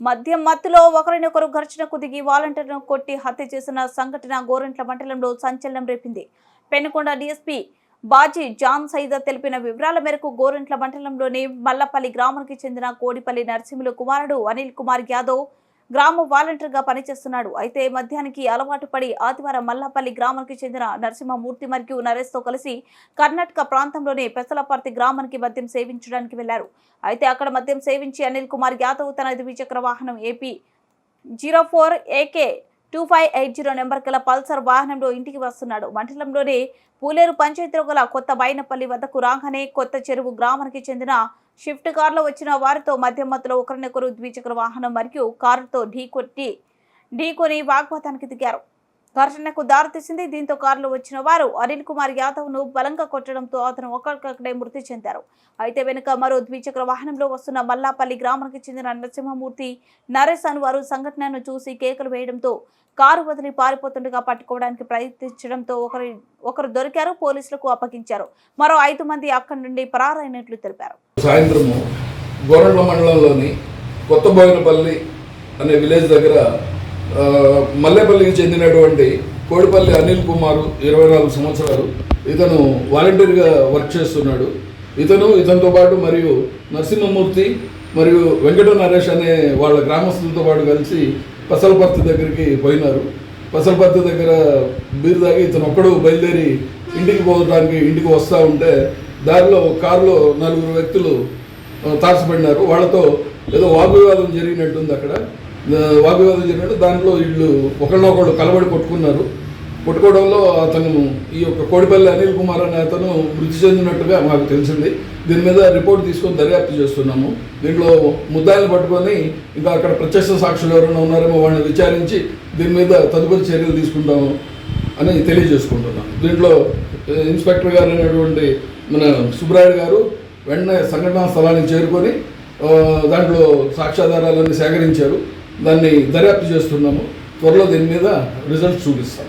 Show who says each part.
Speaker 1: మద్యం మత్తులో ఒకరినొకరు ఘర్షణకు దిగి వాలంటీర్ను కొట్టి హత్య చేసిన సంఘటన గోరంట్ల మండలంలో సంచలనం రేపింది. పెనుకొండ డీఎస్పీ బాజీ జాన్ సైదా తెలిపిన వివరాల మేరకు గోరంట్ల మండలంలోని మల్లపల్లి గ్రామానికి చెందిన కోడిపల్లి నరసింహులు కుమారుడు అనిల్ కుమార్ యాదవ్ గ్రామ వాలంటీర్గా పనిచేస్తున్నాడు. అయితే మద్యానికి అలవాటు పడి ఆదివారం మల్లాపల్లి గ్రామానికి చెందిన నరసింహమూర్తి మరియు నరేష్తో కలిసి కర్ణాటక ప్రాంతంలోని పెసలపర్తి గ్రామానికి మద్యం సేవించడానికి వెళ్ళారు. అయితే అక్కడ మద్యం సేవించి అనిల్ కుమార్ యాదవ్ తన ద్విచక్ర వాహనం AP zero four AK two five eight zero number గల పల్సర్ వాహనంలో ఇంటికి వస్తున్నాడు. మండలంలోని పూలేరు పంచాయతీలో గల కొత్త బైనపల్లి వద్దకు రాగానే కొత్త చెరువు గ్రామానికి చెందిన షిఫ్ట్ కారులో వచ్చిన వారితో మధ్య మధ్యలో ఒకరినొకరు ద్విచక్ర వాహనం మరియు కారుతో ఢీకొట్టి ఢీకొని వాగ్వాదానికి దిగారు. ఘర్షణకు దారితీసింది. దీంతో కారులో వచ్చిన వారు అనిల్ కుమార్ యాదవ్ను బలంగా కొట్టడంతో అతను ఒక్కడికక్కడే మృతి చెందారు. అయితే వెనుక మరో ద్విచక్ర వాహనంలో వస్తున్న మల్లాపల్లి గ్రామానికి చెందిన నరసింహమూర్తి నరేష్ అను వారు సంఘటనను చూసి కేకలు వేయడంతో కారు వదిలి పారిపోతుండగా పట్టుకోవడానికి ప్రయత్నించడంతో ఒకరి ఒకరు దొరికారు పోలీసులకు అప్పగించారు. మరో ఐదు మంది అక్కడి నుండి పరారైనట్లు తెలిపారు.
Speaker 2: సాయంత్రం గోరంట్ల మండలంలోని కొత్త అనే విలేజ్ దగ్గర మల్లెపల్లికి చెందినటువంటి కోడిపల్లి అనిల్ కుమార్ ఇరవై నాలుగు సంవత్సరాలు. ఇతను వాలంటీర్గా వర్క్ చేస్తున్నాడు. ఇతను ఇతనితో పాటు మరియు నరసింహమూర్తి మరియు వెంకట నరేష్ అనే వాళ్ళ గ్రామస్తులతో పాటు కలిసి పసలపర్తి దగ్గరికి పోయినారు. పసలపర్తి దగ్గర బీరు తాగి ఇతను ఒక్కడు బయలుదేరి ఇంటికి పోవడానికి ఇంటికి వస్తూ ఉంటే దారిలో కారులో నలుగురు వ్యక్తులు ఆ, తారసపడినారు. వాళ్ళతో ఏదో వాగ్వివాదం జరిగినట్టుంది అక్కడ. వాగ్వివాదం జరిగినట్టు దాంట్లో వీళ్ళు ఒకళ్ళనొకళ్ళు కలబడి కొట్టుకున్నారు. కొట్టుకోవడంలో అతను ఈ యొక్క కోడిపల్లి అనిల్ కుమార్ అనే అతను మృతి చెందినట్టుగా మాకు తెలిసింది. దీని మీద రిపోర్ట్ తీసుకొని దర్యాప్తు చేస్తున్నాము. దీంట్లో ముద్దాయిలు పట్టుకొని ఇంకా అక్కడ ప్రత్యక్ష సాక్షులు ఎవరైనా ఉన్నారేమో వాళ్ళని విచారించి దీని మీద తదుపరి చర్యలు తీసుకుంటాము అని తెలియజేసుకుంటున్నాం. దీంట్లో ఇన్స్పెక్టర్ గారు అనేటువంటి మన సుబ్రాయుడు గారు వెంటనే సంఘటనా స్థలానికి చేరుకొని దాంట్లో సాక్ష్యాధారాలన్నీ సేకరించారు. దాన్ని దర్యాప్తు చేస్తున్నాము. త్వరలో దీని మీద రిజల్ట్ చూపిస్తాం